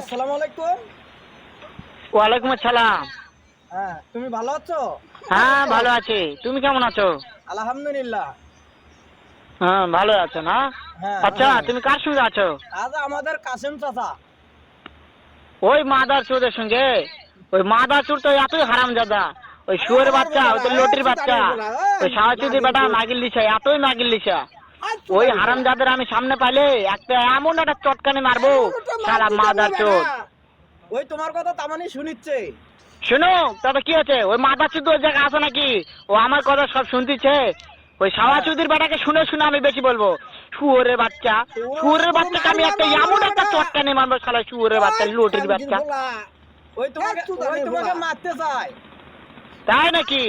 আসসালামু আলাইকুম। ওয়ালাইকুম আসসালাম। হ্যাঁ তুমি ভালো আছো? হ্যাঁ ভালো আছি। তুমি কেমন আছো? আলহামদুলিল্লাহ। হ্যাঁ ভালো আছো না? হ্যাঁ আচ্ছা হ্যাঁ। তুমি কার সঙ্গে আছো? আজ আমাদের কাসেম চাচা। ওই মাদার চোরের সঙ্গে? ওই মাদার চোর তো এতই হারাম জাদা ওই শুয়োর বাচ্চা ওই তো লটির বাচ্চা। ওই সাহাচুদি বেটা মাগিল লিসা এতই মাগিল লিসা। ওই হারাম জাদের আমি সামনে পাইলে একটা এমন একটা চটকানি মারবো সারা মাদার চোর ওই তোমার কথা তামানি শুনিচ্ছে। শোনো তবে কি আছে ওই মাদার চোর ওই জায়গায় আছে নাকি? ও আমার কথা সব শুনতিছে। ওই সাওয়াচুদির বেটাকে শুনে শুনে আমি বেশি বলব। শুয়োরের বাচ্চা শুয়োরের বাচ্চাকে আমি একটা এমন একটা চটকানি মারবো সালা শুয়োরের বাচ্চা লটির বাচ্চা। ওই তোমাকে ওই তোমাকে মারতে চায়। তাই নাকি?